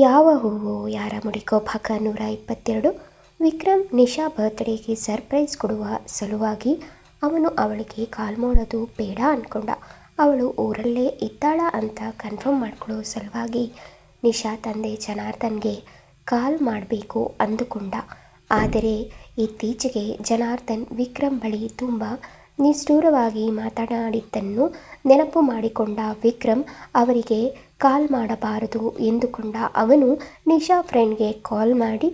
ಯಾವ ಹೂವು, ಯಾರ ಮುಡಿಕೋ ಭಾಗ ನೂರ ಇಪ್ಪತ್ತೆರಡು? ವಿಕ್ರಮ್ ನಿಶಾ ಬರ್ತ್ಡೇಗೆ ಸರ್ಪ್ರೈಸ್ ಕೊಡುವ ಸಲುವಾಗಿ ಅವನು ಅವಳಿಗೆ ಕಾಲ್ ಮಾಡೋದು ಬೇಡ ಅಂದ್ಕೊಂಡ ಅವಳು ಊರಲ್ಲೇ ಇದ್ದಾಳ ಅಂತ ಕನ್ಫರ್ಮ್ ಮಾಡ್ಕೊಳ್ಳೋ ಸಲುವಾಗಿ ನಿಶಾ ತಂದೆ ಜನಾರ್ದನ್ಗೆ ಕಾಲ್ ಮಾಡಬೇಕು ಅಂದುಕೊಂಡ. ಆದರೆ ಇತ್ತೀಚೆಗೆ ಜನಾರ್ದನ್ ವಿಕ್ರಮ್ ಬಳಿ ತುಂಬ ನಿಷ್ಠೂರವಾಗಿ ಮಾತನಾಡಿದ್ದನ್ನು ನೆನಪು ಮಾಡಿಕೊಂಡ ವಿಕ್ರಮ್ ಅವರಿಗೆ ಕಾಲ್ ಮಾಡಬಾರದು ಎಂದುಕೊಂಡ ಅವನು ನಿಶಾ ಫ್ರೆಂಡ್ಗೆ ಕಾಲ್ ಮಾಡಿ,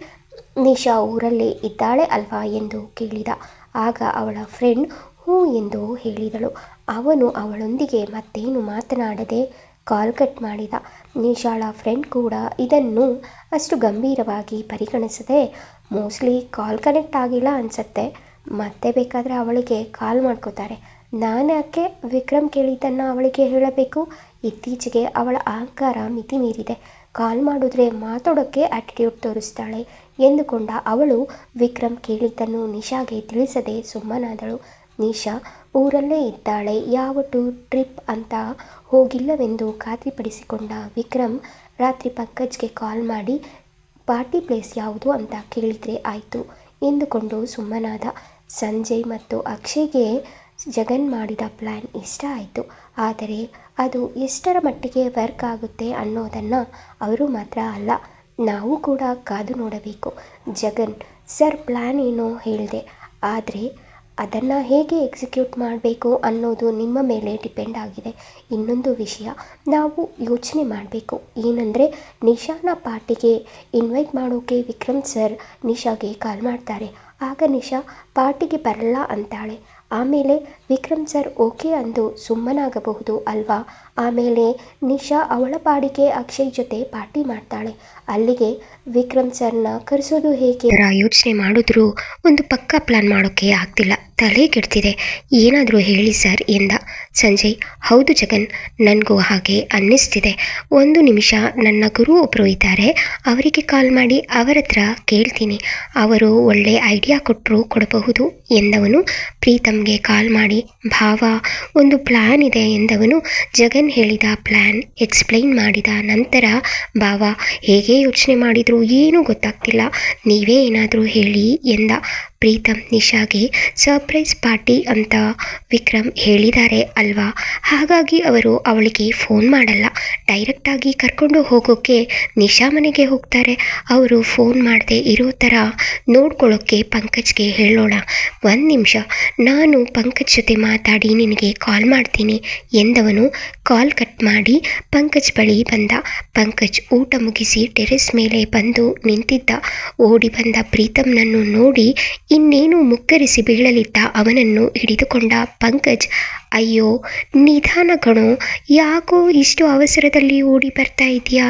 ನಿಶಾ ಊರಲ್ಲೇ ಇದ್ದಾಳೆ ಅಲ್ವಾ? ಎಂದು ಕೇಳಿದ. ಆಗ ಅವಳ ಫ್ರೆಂಡ್, ಹ್ಞೂ ಎಂದು ಹೇಳಿದಳು. ಅವನು ಅವಳೊಂದಿಗೆ ಮತ್ತೇನು ಮಾತನಾಡದೆ ಕಾಲ್ ಕಟ್ ಮಾಡಿದ. ನಿಶಾಳ ಫ್ರೆಂಡ್ ಕೂಡ ಇದನ್ನು ಅಷ್ಟು ಗಂಭೀರವಾಗಿ ಪರಿಗಣಿಸದೆ, ಮೋಸ್ಟ್ಲಿ ಕಾಲ್ ಕನೆಕ್ಟ್ ಆಗಿಲ್ಲ ಅನಿಸತ್ತೆ. ಮತ್ತೆ ಬೇಕಾದರೆ ಅವಳಿಗೆ ಕಾಲ್ ಮಾಡ್ಕೋತಾರೆ. ನಾನು ಯಾಕೆ ವಿಕ್ರಮ್ ಕೇಳಿದ್ದನ್ನು ಅವಳಿಗೆ ಹೇಳಬೇಕು? ಇತ್ತೀಚೆಗೆ ಅವಳ ಅಹಂಕಾರ ಮಿತಿ ಮೀರಿದೆ ಕಾಲ್ ಮಾಡಿದ್ರೆ ಮಾತಾಡೋಕ್ಕೆ ಆಟಿಟ್ಯೂಡ್ ತೋರಿಸ್ತಾಳೆ ಎಂದುಕೊಂಡ ಅವಳು ವಿಕ್ರಮ್ ಕೇಳಿದ್ದನ್ನು ನಿಶಾಗೆ ತಿಳಿಸದೆ ಸುಮ್ಮನಾದಳು. ನಿಶಾ, ಊರಲ್ಲೇ ಇದ್ದಾಳೆ ಯಾವ ಟೂರ್ ಟ್ರಿಪ್ ಅಂತ ಹೋಗಿಲ್ಲವೆಂದು ಖಾತ್ರಿಪಡಿಸಿಕೊಂಡ ವಿಕ್ರಮ್ ರಾತ್ರಿ ಪಂಕಜ್ಗೆ ಕಾಲ್ ಮಾಡಿ, ಪಾರ್ಟಿ ಪ್ಲೇಸ್ ಯಾವುದು ಅಂತ ಕೇಳಿದರೆ ಆಯಿತು ಎಂದುಕೊಂಡು ಸುಮ್ಮನಾದ. ಸಂಜಯ್ ಮತ್ತು ಅಕ್ಷಯ್ಗೆ ಜಗನ್ ಮಾಡಿದ ಪ್ಲ್ಯಾನ್ ಇಷ್ಟ ಆಯಿತು. ಆದರೆ ಅದು ಎಷ್ಟರ ಮಟ್ಟಿಗೆ ವರ್ಕ್ ಆಗುತ್ತೆ ಅನ್ನೋದನ್ನು ಅವರು ಮಾತ್ರ ಅಲ್ಲ, ನಾವು ಕೂಡ ಕಾದು ನೋಡಬೇಕು. ಜಗನ್, ಸರ್ ಪ್ಲ್ಯಾನ್ ಏನೋ ಹೇಳಿದೆ. ಆದರೆ ಅದನ್ನು ಹೇಗೆ ಎಕ್ಸಿಕ್ಯೂಟ್ ಮಾಡಬೇಕು ಅನ್ನೋದು ನಿಮ್ಮ ಮೇಲೆ ಡಿಪೆಂಡ್ ಆಗಿದೆ. ಇನ್ನೊಂದು ವಿಷಯ, ನಾವು ಯೋಚನೆ ಮಾಡಬೇಕು. ಏನಂದರೆ ನಿಶಾನ ಪಾರ್ಟಿಗೆ ಇನ್ವೈಟ್ ಮಾಡೋಕೆ ವಿಕ್ರಮ್ ಸರ್ ನಿಶಾಗೆ ಕಾಲ್ ಮಾಡ್ತಾರೆ. ಆಗ ನಿಶಾ ಪಾರ್ಟಿಗೆ ಬರಲ್ಲ ಅಂತಾಳೆ. ಆಮೇಲೆ ವಿಕ್ರಮ್ ಸರ್ ಓಕೆ ಅಂದು ಸುಮ್ಮನಾಗಬಹುದು ಅಲ್ವಾ? ಆಮೇಲೆ ನಿಶಾ ಅವಳ ಪಾಡಿಗೆ ಅಕ್ಷಯ್ ಜೊತೆ ಪಾರ್ಟಿ ಮಾಡ್ತಾಳೆ. ಅಲ್ಲಿಗೆ ವಿಕ್ರಮ್ ಸರ್ನ ಕರೆಸೋದು ಹೇಗೆ? ಯೋಚನೆ ಮಾಡಿದ್ರು ಒಂದು ಪಕ್ಕಾ ಪ್ಲಾನ್ ಮಾಡೋಕ್ಕೆ ಆಗ್ತಿಲ್ಲ. ತಲೆ ಕೆಡ್ತಿದೆ. ಏನಾದರೂ ಹೇಳಿ ಸರ್ ಎಂದ. ಸಂಜಯ್, ಹೌದು ಜಗನ್, ನನಗೂ ಹಾಗೆ ಅನ್ನಿಸ್ತಿದೆ. ಒಂದು ನಿಮಿಷ ನನ್ನ ಗುರು ಒಬ್ಬರು ಇದ್ದಾರೆ. ಅವರಿಗೆ ಕಾಲ್ ಮಾಡಿ ಅವರ ಹತ್ರ ಕೇಳ್ತೀನಿ. ಅವರು ಒಳ್ಳೆ ಐಡಿಯಾ ಕೊಟ್ಟರು ಕೊಡಬಹುದು ಎಂದವನು ಪ್ರೀತಮ್ಗೆ ಕಾಲ್ ಮಾಡಿ, ಭಾವ, ಒಂದು ಪ್ಲ್ಯಾನ್ ಇದೆ ಎಂದವನು ಜಗನ್ ಹೇಳಿದ ಪ್ಲ್ಯಾನ್ ಎಕ್ಸ್ಪ್ಲೈನ್ ಮಾಡಿದ ನಂತರ ಭಾವ ಹೇಗೆ ಯೋಚನೆ ಮಾಡಿದ್ರು ಏನೂ ಗೊತ್ತಾಗ್ತಿಲ್ಲ. ನೀವೇ ಏನಾದರೂ ಹೇಳಿ ಎಂದ. ಪ್ರೀತಮ್ ನಿಶಾಗೆ, ಸರ್ಪ್ರೈಸ್ ಪಾರ್ಟಿ ಅಂತ ವಿಕ್ರಮ್ ಹೇಳಿದ್ದಾರೆ ಅಲ್ವಾ? ಹಾಗಾಗಿ ಅವರು ಅವಳಿಗೆ ಫೋನ್ ಮಾಡಲ್ಲ. ಡೈರೆಕ್ಟಾಗಿ ಕರ್ಕೊಂಡು ಹೋಗೋಕ್ಕೆ ನಿಶಾ ಮನೆಗೆ ಹೋಗ್ತಾರೆ. ಅವರು ಫೋನ್ ಮಾಡದೆ ಇರೋ ಥರ ನೋಡ್ಕೊಳ್ಳೋಕ್ಕೆ ಪಂಕಜ್ಗೆ ಹೇಳೋಣ. ಒಂದು ನಿಮಿಷ. ನಾನು ಪಂಕಜ್ ಜೊತೆ ಮಾತಾಡಿ ನಿನಗೆ ಕಾಲ್ ಮಾಡ್ತೀನಿ ಎಂದವನು ಕಾಲ್ ಕಟ್ ಮಾಡಿ ಪಂಕಜ್ ಬಳಿ ಬಂದ. ಪಂಕಜ್ ಊಟ ಮುಗಿಸಿ ಟೆರೆಸ್ ಮೇಲೆ ಬಂದು ನಿಂತಿದ್ದ. ಓಡಿ ಬಂದ ಪ್ರೀತಮ್ನನ್ನು ನೋಡಿ ಇನ್ನೇನು ಮುಕ್ಕರಿಸಿ ಬೀಳಲಿದ್ದ ಅವನನ್ನು ಹಿಡಿದುಕೊಂಡ ಪಂಕಜ್, ಅಯ್ಯೋ, ನಿಧಾನ ಯಾಕೋ ಇಷ್ಟು ಅವಸರದಲ್ಲಿ ಓಡಿ ಬರ್ತಾ ಇದೆಯಾ?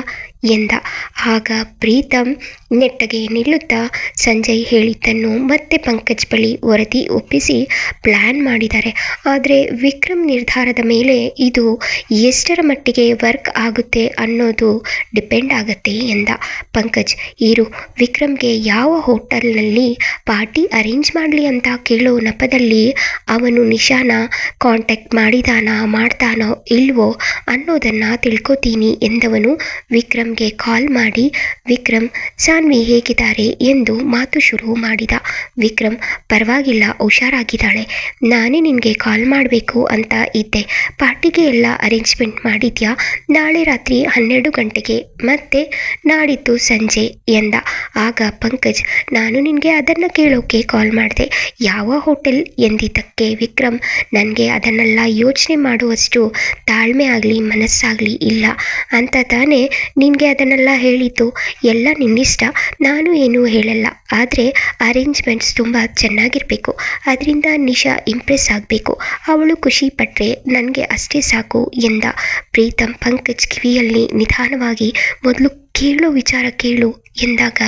ಎಂದ. ಆಗ ಪ್ರೀತಮ್ ನೆಟ್ಟಗೆ ನಿಲ್ಲುತ್ತಾ ಸಂಜಯ್ ಹೇಳಿದ್ದನ್ನು ಮತ್ತೆ ಪಂಕಜ್ ಬಳಿ ವರದಿ ಒಪ್ಪಿಸಿ ಪ್ಲ್ಯಾನ್ ಮಾಡಿದ್ದಾರೆ. ಆದರೆ ವಿಕ್ರಮ್ ನಿರ್ಧಾರದ ಮೇಲೆ ಇದು ಎಷ್ಟರ ಮಟ್ಟಿಗೆ ವರ್ಕ್ ಆಗುತ್ತೆ ಅನ್ನೋದು ಡಿಪೆಂಡ್ ಆಗುತ್ತೆ ಎಂದ ಪಂಕಜ್. ಇರು, ವಿಕ್ರಮ್ಗೆ ಯಾವ ಹೋಟೆಲ್ನಲ್ಲಿ ಪಾರ್ಟಿ ಅರೇಂಜ್ ಮಾಡಲಿ ಅಂತ ಕೇಳೋ ನೆಪದಲ್ಲಿ ಅವನು ನಿಶಾನ ಕಾಂಟ್ಯಾಕ್ಟ್ ಮಾಡಿದಾನ ಮಾಡ್ತಾನೋ ಇಲ್ವೋ ಅನ್ನೋದನ್ನು ತಿಳ್ಕೊತೀನಿ ಎಂದವನು ವಿಕ್ರಮ್ಗೆ ಕಾಲ್ ಮಾಡಿ, ವಿಕ್ರಮ್ ಸಾನ್ವಿ ಹೇಗಿದ್ದಾರೆ ಎಂದು ಮಾತು ಶುರು ಮಾಡಿದ ವಿಕ್ರಮ್, ಪರವಾಗಿಲ್ಲ, ಹುಷಾರಾಗಿದ್ದಾಳೆ. ನಾನೇ ನಿನಗೆ ಕಾಲ್ ಮಾಡಬೇಕು ಅಂತ ಇದ್ದೆ. ಪಾರ್ಟಿಗೆ ಎಲ್ಲ ಅರೇಂಜ್ಮೆಂಟ್ ಮಾಡಿದ್ಯಾ? ನಾಳೆ ರಾತ್ರಿ ಹನ್ನೆರಡು ಗಂಟೆಗೆ ಮತ್ತೆ ನಾಡಿದ್ದು ಸಂಜೆ ಎಂದ. ಆಗ ಪಂಕಜ್, ನಾನು ನಿನಗೆ ಅದನ್ನು ಕೇಳೋಕೆ ಕಾಲ್ ಮಾಡಿದೆ. ಯಾವ ಹೋಟೆಲ್ ಎಂದಿದ್ದಕ್ಕೆ ವಿಕ್ರಮ್? ನನಗೆ ಅದನ್ನೆಲ್ಲ ಯೋಚನೆ ಮಾಡುವಷ್ಟು ತಾಳ್ಮೆ ಆಗಲಿ, ಮನಸ್ಸಾಗಲಿ ಇಲ್ಲ. ಅಂತ ತಾನೇ ನಿನಗೆ ಅದನ್ನೆಲ್ಲ ಹೇಳಿದ್ದು. ಎಲ್ಲ ನಿನ್ನಿಷ್ಟ? ನಾನು ಏನೂ ಹೇಳಲ್ಲ. ಆದರೆ ಅರೇಂಜ್ಮೆಂಟ್ಸ್ ತುಂಬ ಚೆನ್ನಾಗಿರಬೇಕು. ಅದರಿಂದ ನಿಶಾ ಇಂಪ್ರೆಸ್ ಆಗಬೇಕು. ಅವಳು ಖುಷಿ ಪಟ್ಟರೆ ನನಗೆ ಅಷ್ಟೇ ಸಾಕು ಎಂದ. ಪ್ರೀತಮ್ ಪಂಕಜ್ ಕಿವಿಯಲ್ಲಿ ನಿಧಾನವಾಗಿ, ಮೊದಲು ಕೇಳೋ ವಿಚಾರ ಕೇಳು ಎಂದಾಗ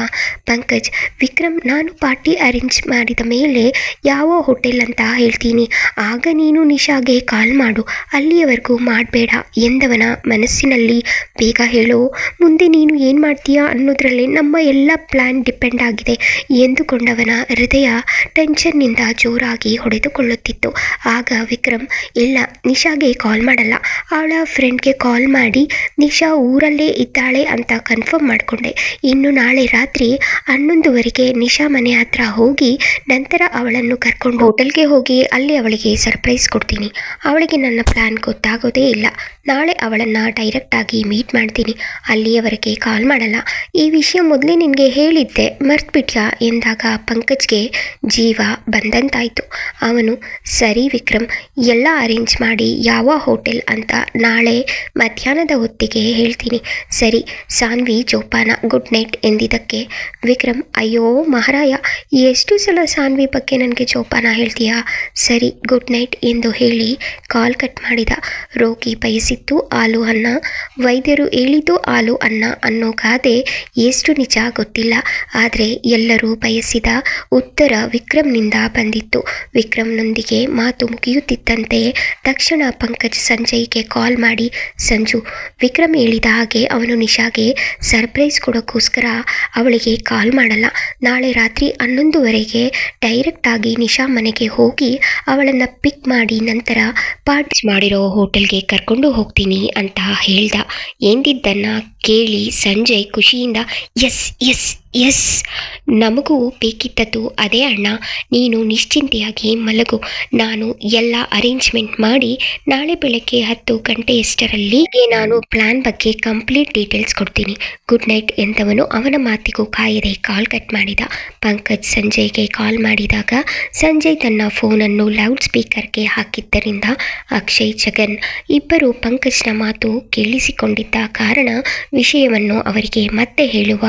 ಪಂಕಜ್, ವಿಕ್ರಮ್, ನಾನು ಪಾರ್ಟಿ ಅರೇಂಜ್ ಮಾಡಿದ ಮೇಲೆ ಯಾವ ಹೋಟೆಲ್ ಅಂತ ಹೇಳ್ತೀನಿ. ಆಗ ನೀನು ನಿಶಾಗೆ ಕಾಲ್ ಮಾಡು. ಅಲ್ಲಿಯವರೆಗೂ ಮಾಡಬೇಡ ಎಂದವನ ಮನಸ್ಸಿನಲ್ಲಿ ಬೇಗ ಹೇಳು. ಮುಂದೆ ನೀನು ಏನು ಮಾಡ್ತೀಯಾ ಅನ್ನೋದರಲ್ಲಿ ನಮ್ಮ ಎಲ್ಲ ಪ್ಲ್ಯಾನ್ ಡಿಪೆಂಡ್ ಆಗಿದೆ ಎಂದುಕೊಂಡವನ ಹೃದಯ ಟೆನ್ಷನ್ನಿಂದ ಜೋರಾಗಿ ಹೊಡೆದುಕೊಳ್ಳುತ್ತಿತ್ತು. ಆಗ ವಿಕ್ರಮ್, ಇಲ್ಲ, ನಿಶಾಗೆ ಕಾಲ್ ಮಾಡಲ್ಲ. ಅವಳ ಫ್ರೆಂಡ್ಗೆ ಕಾಲ್ ಮಾಡಿ, ನಿಶಾ ಊರಲ್ಲೇ ಇದ್ದಾಳೆ ಅಂತ ಕನ್ಫರ್ಮ್ ಮಾಡಿಕೊಂಡೆ. ಇನ್ನು ನಾಳೆ ರಾತ್ರಿ ಹನ್ನೊಂದುವರೆಗೆ ನಿಶಾ ಮನೆ ಹತ್ರ ಹೋಗಿ ನಂತರ ಅವಳನ್ನು ಕರ್ಕೊಂಡು ಹೋಟೆಲ್ಗೆ ಹೋಗಿ ಅಲ್ಲಿ ಅವಳಿಗೆ ಸರ್ಪ್ರೈಸ್ ಕೊಡ್ತೀನಿ. ಅವಳಿಗೆ ನನ್ನ ಪ್ಲ್ಯಾನ್ ಗೊತ್ತಾಗೋದೇ ಇಲ್ಲ. ನಾಳೆ ಅವಳನ್ನು ಡೈರೆಕ್ಟಾಗಿ ಮೀಟ್ ಮಾಡ್ತೀನಿ. ಅಲ್ಲಿಯವರೆಗೆ ಕಾಲ್ ಮಾಡಲ್ಲ. ಈ ವಿಷಯ ಮೊದಲೇ ನಿನಗೆ ಹೇಳಿದ್ದೆ. ಮರ್ತ್ಬಿಟ್ಯಾ ಎಂದಾಗ ಪಂಕಜ್ಗೆ ಜೀವ ಬಂದಂತಾಯಿತು. ಅವನು, ಸರಿ ವಿಕ್ರಮ್, ಎಲ್ಲ ಅರೇಂಜ್ ಮಾಡಿ ಯಾವ ಹೋಟೆಲ್ ಅಂತ ನಾಳೆ ಮಧ್ಯಾಹ್ನದ ಹೊತ್ತಿಗೆ ಹೇಳ್ತೀನಿ. ಸರಿ, ಸಾನ್ವಿ, ಜೋಪಾನ ಗುಡ್ ನೈಟ್ ಎಂದಿದ್ದಕ್ಕೆ ವಿಕ್ರಮ್, ಅಯ್ಯೋ ಮಹಾರಾಯ, ಎಷ್ಟು ಸಲ ಸಾನ್ವಿ ಬಗ್ಗೆ ನನಗೆ ಜೋಪಾನ ಹೇಳ್ತೀಯಾ? ಸರಿ ಗುಡ್ ನೈಟ್ ಎಂದು ಹೇಳಿ ಕಾಲ್ ಕಟ್ ಮಾಡಿದ. ರೋಗಿ ಬಯಸಿದ್ದು ಹಾಲು ಅನ್ನ, ವೈದ್ಯರು ಹೇಳಿದ್ದು ಹಾಲು ಅನ್ನ ಅನ್ನೋ ಗಾದೆ ಎಷ್ಟು ನಿಜ ಗೊತ್ತಿಲ್ಲ. ಆದರೆ ಎಲ್ಲರೂ ಬಯಸಿದ ಉತ್ತರ ವಿಕ್ರಮ್ನಿಂದ ಬಂದಿತ್ತು. ವಿಕ್ರಮ್ನೊಂದಿಗೆ ಮಾತು ಮುಗಿಯುತ್ತಿದ್ದಂತೆ ತಕ್ಷಣ ಪಂಕಜ್ ಸಂಜಯ್ಗೆ ಕಾಲ್ ಮಾಡಿ, ಸಂಜು, ವಿಕ್ರಮ್ ಹೇಳಿದ ಹಾಗೆ ಅವನು ನಿಶಾಗೆ ಸರ್ಪ್ರೈಸ್ ಕೊಡೋಕ್ಕೋಸ್ಕರ ಅವಳಿಗೆ ಕಾಲ್ ಮಾಡಲ್ಲ. ನಾಳೆ ರಾತ್ರಿ ಹನ್ನೊಂದುವರೆಗೆ ಡೈರೆಕ್ಟಾಗಿ ನಿಶಾ ಮನೆಗೆ ಹೋಗಿ ಅವಳನ್ನು ಪಿಕ್ ಮಾಡಿ ನಂತರ ಪಾರ್ಟಿ ಮಾಡಿರೋ ಹೋಟೆಲ್ಗೆ ಕರ್ಕೊಂಡು ಹೋಗ್ತೀನಿ ಅಂತ ಹೇಳ್ದ. ಎಂದಿದ್ದನ್ನ ಕೇಳಿ ಸಂಜಯ್ ಖುಷಿಯಿಂದ ಎಸ್ ಎಸ್ ಎಸ್, ನಮಗೂ ಬೇಕಿದ್ದದ್ದು ಅದೇ ಅಣ್ಣ. ನೀನು ನಿಶ್ಚಿಂತೆಯಾಗಿ ಮಲಗು. ನಾನು ಎಲ್ಲ ಅರೇಂಜ್ಮೆಂಟ್ ಮಾಡಿ ನಾಳೆ ಬೆಳಗ್ಗೆ ಹತ್ತು ಗಂಟೆಯಷ್ಟರಲ್ಲಿ ನಾನು ಪ್ಲಾನ್ ಬಗ್ಗೆ ಕಂಪ್ಲೀಟ್ ಡೀಟೇಲ್ಸ್ ಕೊಡ್ತೀನಿ. ಗುಡ್ ನೈಟ್ ಎಂದವನು ಅವನ ಮಾತಿಗೂ ಕಾಯದೆ ಕಾಲ್ ಕಟ್ ಮಾಡಿದ. ಪಂಕಜ್ ಸಂಜಯ್ಗೆ ಕಾಲ್ ಮಾಡಿದಾಗ ಸಂಜಯ್ ತನ್ನ ಫೋನನ್ನು ಲೌಡ್ ಸ್ಪೀಕರ್ಗೆ ಹಾಕಿದ್ದರಿಂದ ಅಕ್ಷಯ್, ಜಗನ್ ಇಬ್ಬರು ಪಂಕಜ್ನ ಮಾತು ಕೇಳಿಸಿಕೊಂಡಿದ್ದ ಕಾರಣ ವಿಷಯವನ್ನು ಅವರಿಗೆ ಮತ್ತೆ ಹೇಳುವ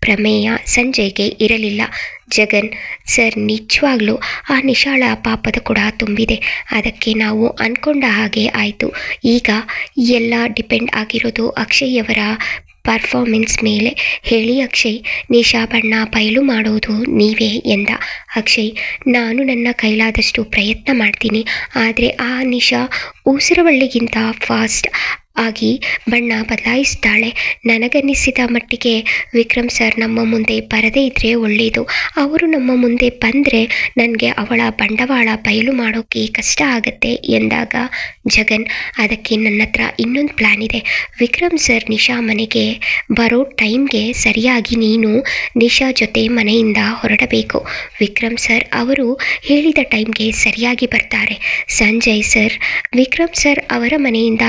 ಪ್ರಮೇಯ ಸಂಜಯ್ಗೆ ಇರಲಿಲ್ಲ. ಜಗನ್, ಸರ್ ನಿಜವಾಗ್ಲೂ ಆ ನಿಶಾಳ ಪಾಪದ ಕೂಡ ತುಂಬಿದೆ. ಅದಕ್ಕೆ ನಾವು ಅಂದ್ಕೊಂಡ ಹಾಗೆ ಆಯಿತು. ಈಗ ಎಲ್ಲ ಡಿಪೆಂಡ್ ಆಗಿರೋದು ಅಕ್ಷಯ್ಯವರ ಪರ್ಫಾರ್ಮೆನ್ಸ್ ಮೇಲೆ. ಹೇಳಿ ಅಕ್ಷಯ್, ನಿಶಾ ಬಣ್ಣ ಬಯಲು ಮಾಡೋದು ನೀವೇ ಎಂದ. ಅಕ್ಷಯ್, ನಾನು ನನ್ನ ಕೈಲಾದಷ್ಟು ಪ್ರಯತ್ನ ಮಾಡ್ತೀನಿ. ಆದರೆ ಆ ನಿಶಾ ಉಸಿರವಳ್ಳಿಗಿಂತ ಫಾಸ್ಟ್ ಆಗಿ ಬಣ್ಣ ಬದಲಾಯಿಸ್ತಾಳೆ ನನಗನ್ನಿಸಿದ ಮಟ್ಟಿಗೆ ವಿಕ್ರಮ್ ಸರ್ ನಮ್ಮ ಮುಂದೆ ಬರದೇ ಇದ್ದರೆ ಒಳ್ಳೆಯದು ಅವರು ನಮ್ಮ ಮುಂದೆ ಬಂದರೆ ನನಗೆ ಅವಳ ಬಂಡವಾಳ ಬಯಲು ಮಾಡೋಕ್ಕೆ ಕಷ್ಟ ಆಗುತ್ತೆ ಎಂದಾಗ ಜಗನ್, ಅದಕ್ಕೆ ನನ್ನ ಹತ್ರ ಇನ್ನೊಂದು ಪ್ಲ್ಯಾನ್ ಇದೆ. ವಿಕ್ರಮ್ ಸರ್ ನಿಶಾ ಮನೆಗೆ ಬರೋ ಟೈಮ್ಗೆ ಸರಿಯಾಗಿ ನೀನು ನಿಶಾ ಜೊತೆ ಮನೆಯಿಂದ ಹೊರಡಬೇಕು. ವಿಕ್ರಮ್ ಸರ್ ಅವರು ಹೇಳಿದ ಟೈಮ್ಗೆ ಸರಿಯಾಗಿ ಬರ್ತಾರೆ. ಸಂಜಯ್ ಸರ್, ವಿಕ್ರಮ್ ಸರ್ ಅವರ ಮನೆಯಿಂದ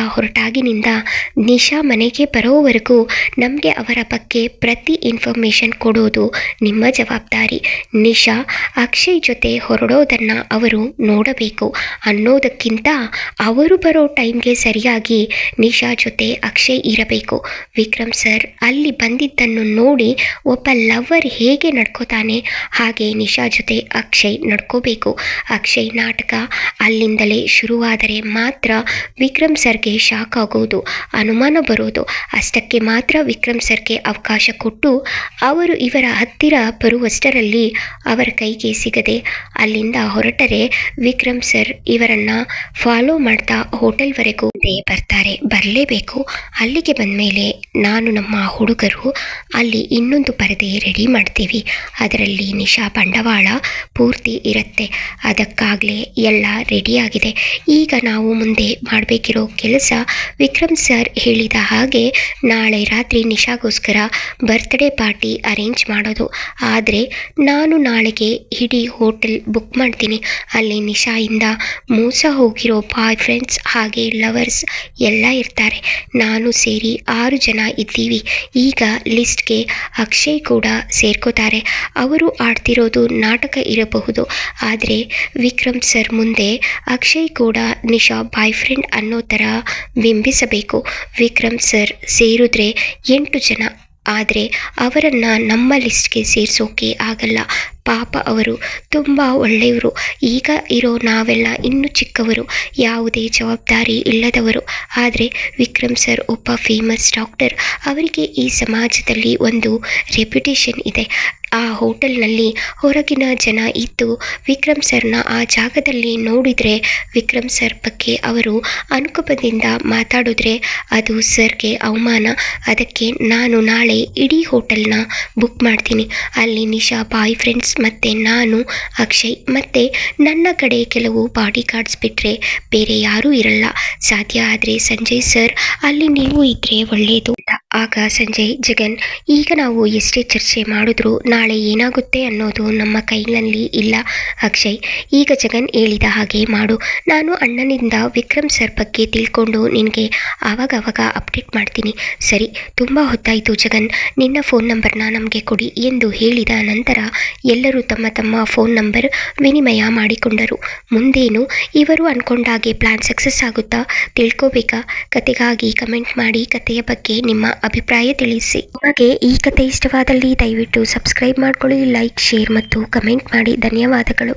ಹೊರಟಾಗಿನಿಂದ ನಿಶಾ ಮನೆಗೆ ಬರೋವರೆಗೂ ನಮಗೆ ಅವರ ಬಗ್ಗೆ ಪ್ರತಿ ಇನ್ಫಾರ್ಮೇಷನ್ ಕೊಡೋದು ನಿಮ್ಮ ಜವಾಬ್ದಾರಿ. ನಿಶಾ ಅಕ್ಷಯ್ ಜೊತೆ ಹೊರಡೋದನ್ನು ಅವರು ನೋಡಬೇಕು. ಅನ್ನೋದಕ್ಕಿಂತ ಅವರು ಬರೋ ಟೈಮ್ಗೆ ಸರಿಯಾಗಿ ನಿಶಾ ಜೊತೆ ಅಕ್ಷಯ್ ಇರಬೇಕು. ವಿಕ್ರಮ್ ಸರ್ ಅಲ್ಲಿ ಬಂದಿದ್ದನ್ನು ನೋಡಿ ಒಬ್ಬ ಲವರ್ ಹೇಗೆ ನಡ್ಕೋತಾನೆ ಹಾಗೆ ನಿಶಾ ಜೊತೆ ಅಕ್ಷಯ್ ನಡ್ಕೋಬೇಕು. ಅಕ್ಷಯ್ ನಾಟಕ ಅಲ್ಲಿಂದಲೇ ಶುರುವಾದರೆ ಮಾತ್ರ ವಿಕ್ರಮ್ ಸರ್ಗೆ ಶಾಕ್ ಆಗೋದು ಅನುಮಾನ ಬರೋದು ಅಷ್ಟಕ್ಕೆ ಮಾತ್ರ ವಿಕ್ರಮ್ ಸರ್ಗೆ ಅವಕಾಶ ಕೊಟ್ಟು ಅವರು ಇವರ ಹತ್ತಿರ ಬರುವಷ್ಟರಲ್ಲಿ ಅವರ ಕೈಗೆ ಸಿಗದೆ ಅಲ್ಲಿಂದ ಹೊರಟರೆ ವಿಕ್ರಮ್ ಸರ್ ಇವರನ್ನ ಫಾಲೋ ಮಾಡ್ತಾ ಹೋಟೆಲ್ವರೆಗೂ ಬರ್ತಾರೆ. ಬರಲೇಬೇಕು. ಅಲ್ಲಿಗೆ ಬಂದಮೇಲೆ ನಾನು ನಮ್ಮ ಹುಡುಗರು ಅಲ್ಲಿ ಇನ್ನೊಂದು ಪರದೆ ರೆಡಿ ಮಾಡ್ತೀವಿ. ಅದರಲ್ಲಿ ನಿಶಾ ಬಂಡವಾಳ ಪೂರ್ತಿ ಇರುತ್ತೆ. ಅದಕ್ಕಾಗಲೇ ಎಲ್ಲ ರೆಡಿಯಾಗಿದೆ. ಈಗ ನಾವು ಮುಂದೆ ಮಾಡಬೇಕಿರೋ ಕೆಲಸ ವಿಕ್ರಮ್ ಸರ್ ಹೇಳಿದ ಹಾಗೆ ನಾಳೆ ರಾತ್ರಿ ನಿಶಾಗೋಸ್ಕರ ಬರ್ತ್ಡೇ ಪಾರ್ಟಿ ಅರೇಂಜ್ ಮಾಡೋದು. ಆದರೆ ನಾನು ನಾಳೆಗೆ ಇಡೀ ಹೋಟೆಲ್ ಬುಕ್ ಮಾಡ್ತೀನಿ. ಅಲ್ಲಿ ನಿಶಾಯಿಂದ ಮೋಸ ಹೋಗಿರೋ ಬಾಯ್ ಫ್ರೆಂಡ್ಸ್ ಹಾಗೆ ಲವರ್ಸ್ ಎಲ್ಲ ಇರ್ತಾರೆ. ನಾನು ಸೇರಿ ಆರು ಜನ ಇದ್ದೀವಿ. ಈಗ ಲಿಸ್ಟ್ಗೆ ಅಕ್ಷಯ್ ಕೂಡ ಸೇರ್ಕೋತಾರೆ. ಅವರು ಆಡ್ತಿರೋದು ನಾಟಕ ಇರಬಹುದು. ಆದರೆ ವಿಕ್ರಮ್ ಸರ್ ಮುಂದೆ ಅಕ್ಷಯ್ ಕೂಡ ನಿಶಾ ಬಾಯ್ ಫ್ರೆಂಡ್ ಅನ್ನೋ ಥರ ಬಿಂಬಿಸಬೇಕು ವಿಕ್ರಮ್ ಸರ್ ಸೇರಿದ್ರೆ ಎಂಟು ಜನ. ಆದರೆ ಅವರನ್ನು ನಮ್ಮ ಲಿಸ್ಟ್ಗೆ ಸೇರಿಸೋಕೆ ಆಗಲ್ಲ. ಪಾಪ ಅವರು. ತುಂಬ ಒಳ್ಳೆಯವರು. ಈಗ ಇರೋ ನಾವೆಲ್ಲ ಇನ್ನೂ ಚಿಕ್ಕವರು. ಯಾವುದೇ ಜವಾಬ್ದಾರಿ ಇಲ್ಲದವರು. ಆದರೆ ವಿಕ್ರಮ್ ಸರ್ ಒಬ್ಬ ಫೇಮಸ್ ಡಾಕ್ಟರ್. ಅವರಿಗೆ ಈ ಸಮಾಜದಲ್ಲಿ ಒಂದು ರೆಪ್ಯುಟೇಷನ್ ಇದೆ. ಆ ಹೋಟೆಲ್ನಲ್ಲಿ ಹೊರಗಿನ ಜನ ಇದ್ದು ವಿಕ್ರಮ್ ಸರ್ನ ಆ ಜಾಗದಲ್ಲಿ ನೋಡಿದರೆ ವಿಕ್ರಮ್ ಸರ್ ಬಗ್ಗೆ ಅವರು ಅನುಕಂಪದಿಂದ ಮಾತಾಡಿದ್ರೆ ಅದು ಸರ್ಗೆ ಅವಮಾನ. ಅದಕ್ಕೆ ನಾನು ನಾಳೆ ಇಡೀ ಹೋಟೆಲ್ನ ಬುಕ್ ಮಾಡ್ತೀನಿ. ಅಲ್ಲಿ ನಿಶಾ, ಬಾಯ್ ಫ್ರೆಂಡ್ಸ್ ಮತ್ತು ನಾನು, ಅಕ್ಷಯ್ ಮತ್ತು ನನ್ನ ಕಡೆ ಕೆಲವು ಬಾಡಿ ಗಾರ್ಡ್ಸ್ ಬಿಟ್ಟರೆ ಬೇರೆ ಯಾರೂ ಇರಲ್ಲ. ಸಾಧ್ಯ ಆದರೆ ಸಂಜಯ್ ಸರ್, ಅಲ್ಲಿ ನೀವು ಇದ್ದರೆ ಒಳ್ಳೆಯದು ಆಗ ಸಂಜಯ್, ಜಗನ್, ಈಗ ನಾವು ಎಷ್ಟೇ ಚರ್ಚೆ ಮಾಡಿದ್ರೂ ನಾಳೆ ಏನಾಗುತ್ತೆ ಅನ್ನೋದು ನಮ್ಮ ಕೈನಲ್ಲಿ ಇಲ್ಲ, ಅಕ್ಷಯ್. ಈಗ ಜಗನ್ ಹೇಳಿದ ಹಾಗೆ ಮಾಡು. ನಾನು ಅಣ್ಣನಿಂದ ವಿಕ್ರಮ್ ಸರ್ ಬಗ್ಗೆ ತಿಳ್ಕೊಂಡು ನಿನಗೆ ಆವಾಗವಾಗ ಅಪ್ಡೇಟ್ ಮಾಡ್ತೀನಿ. ಸರಿ, ತುಂಬ ಹೊತ್ತಾಯಿತು ಜಗನ್. ನಿನ್ನ ಫೋನ್ ನಂಬರ್ನ ನಮಗೆ ಕೊಡಿ ಎಂದು ಹೇಳಿದ ನಂತರ ಎಲ್ಲರೂ ತಮ್ಮ ತಮ್ಮ ಫೋನ್ ನಂಬರ್ ವಿನಿಮಯ ಮಾಡಿಕೊಂಡರು. ಮುಂದೇನು, ಇವರು ಅನ್ಕೊಂಡಾಗೆ ಪ್ಲಾನ್ ಸಕ್ಸಸ್ ಆಗುತ್ತಾ? ತಿಳ್ಕೋಬೇಕಾ? ಕತೆಗಾಗಿ ಕಮೆಂಟ್ ಮಾಡಿ ಕತೆಯ ಬಗ್ಗೆ ನಿಮ್ಮ ಅಭಿಪ್ರಾಯ ತಿಳಿಸಿ. ನಿಮಗೆ ಈ ಕತೆ ಇಷ್ಟವಾದಲ್ಲಿ ದಯವಿಟ್ಟು ಸಬ್ಸ್ಕ್ರೈಬ್ ಮಾಡಿಕೊಳ್ಳಿ, ಲೈಕ್, ಶೇರ್ ಮತ್ತು ಕಮೆಂಟ್ ಮಾಡಿ. ಧನ್ಯವಾದಗಳು.